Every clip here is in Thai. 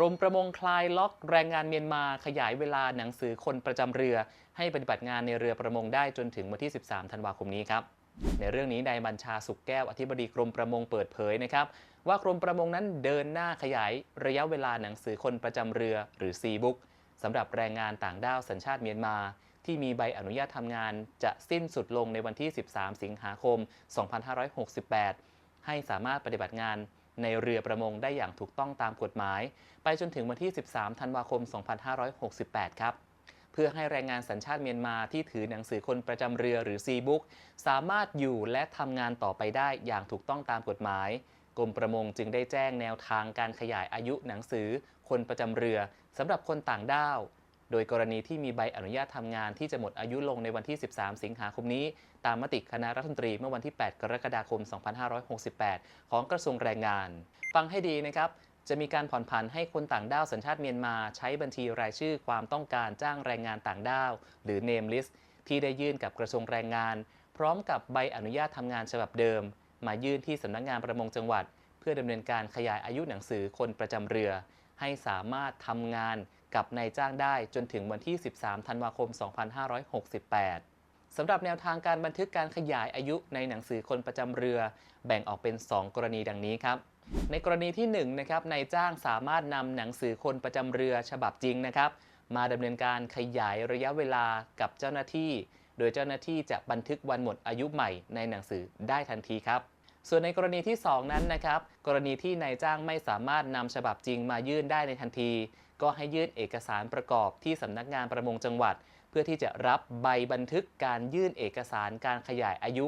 กรมประมงคลายล็อกแรงงานเมียนมาขยายเวลาหนังสือคนประจำเรือ ให้ปฏิบัติงานในเรือประมงได้จนถึงวันที่ 13 ธันวาคมนี้ครับในเรื่องนี้นายบัญชาสุกแก้วอธิบดีกรมประมงเปิดเผยนะครับ ว่ากรมประมงนั้นเดินหน้าขยายระยะเวลาหนังสือคนประจำเรือหรือซีบุ๊กสำหรับแรงงานต่างด้าวสัญชาติเมียนมา ที่มีใบอนุญาตทำงานจะสิ้นสุดลงในวันที่ 13 สิงหาคม 2568 ให้สามารถปฏิบัติงาน ในเรือประมงได้อย่างถูกต้องตามกฎหมาย ไปจนถึงวันที่ 13 ธันวาคม 2568 ครับ เพื่อให้แรงงานสัญชาติเมียนมาที่ถือหนังสือคนประจำเรือหรือซีบุ๊กสามารถอยู่และทำงานต่อไปได้อย่างถูกต้องตามกฎหมายกรมประมงจึงได้แจ้งแนวทางการขยายอายุหนังสือ คนประจำเรือสำหรับคนต่างด้าว โดยกรณีที่มีใบอนุญาตทำงานที่จะหมดอายุลงในวันที่ 13 สิงหาคมนี้ ตามมติคณะรัฐมนตรีเมื่อวันที่ 8 กรกฎาคม 2568 ของกระทรวงแรงงาน ฟังให้ดีนะครับจะมีการผ่อนผันให้คนต่างด้าวสัญชาติเมียนมาใช้บัญชีรายชื่อความต้องการจ้างแรงงานต่างด้าว หรือ name list ที่ได้ยื่นกับกระทรวงแรงงาน พร้อมกับใบอนุญาตทำงานฉบับเดิม มายื่นที่สำนักงานประมงจังหวัด เพื่อดำเนินการขยายอายุหนังสือคนประจำเรือ ให้สามารถทำงาน กับนายจ้างได้จนถึงวันที่ 13 ธันวาคม 2568 สำหรับแนวทางการบันทึกการขยายอายุในหนังสือคนประจำเรือ แบ่งออกเป็น 2 กรณีดังนี้ครับ ในกรณีที่1นะครับนายจ้างสามารถนำหนังสือคนประจำเรือฉบับจริงนะครับ มาดำเนินการขยายระยะเวลากับเจ้าหน้าที่ โดยเจ้าหน้าที่จะบันทึกวันหมดอายุใหม่ในหนังสือได้ทันทีครับ ส่วนในกรณีที่ 2 นั้นนะครับ กรณีที่นายจ้างไม่สามารถนำฉบับจริงมายื่นได้ในทันที ก็ให้ยื่นเอกสารประกอบที่สำนักงานประมงจังหวัด เพื่อที่จะรับใบบันทึกการยื่นเอกสารการขยายอายุ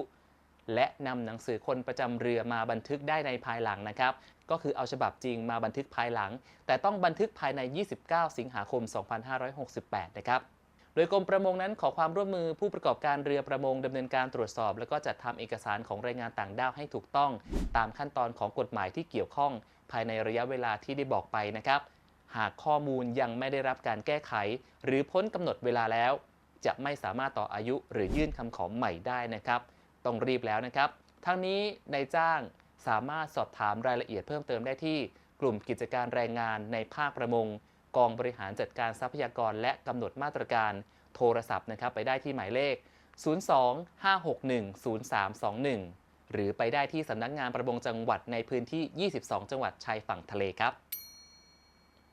และนำหนังสือคนประจำเรือมาบันทึกได้ในภายหลังนะครับ ก็คือเอาฉบับจริงมาบันทึกภายหลัง แต่ต้องบันทึกภายใน 29 สิงหาคม 2568 นะครับ โดยกรมประมงนั้นขอความร่วมมือผู้ประกอบการเรือประมงดำเนินการตรวจสอบ แล้วก็จัดทำเอกสารของแรงงานต่างด้าวให้ถูกต้อง ตามขั้นตอนของกฎหมายที่เกี่ยวข้อง ภายในระยะเวลาที่ได้บอกไปนะครับ หากข้อมูลยังไม่ได้รับการแก้ไข หรือพ้นกำหนดเวลาแล้ว จะไม่สามารถต่ออายุหรือยื่นคำขอใหม่ได้นะครับต้องรีบแล้วนะครับ ทั้งนี้นายจ้างสามารถสอบถามรายละเอียดเพิ่มเติมได้ที่กลุ่มกิจการแรงงานในภาคประมง กองบริหารจัดการทรัพยากรและกำหนดมาตรการโทรศัพท์นะครับ ไปได้ที่หมายเลข 02-561-0321 หรือไปได้ที่สำนักงานประมงจังหวัดในพื้นที่ 22 จังหวัดชายฝั่งทะเลครับ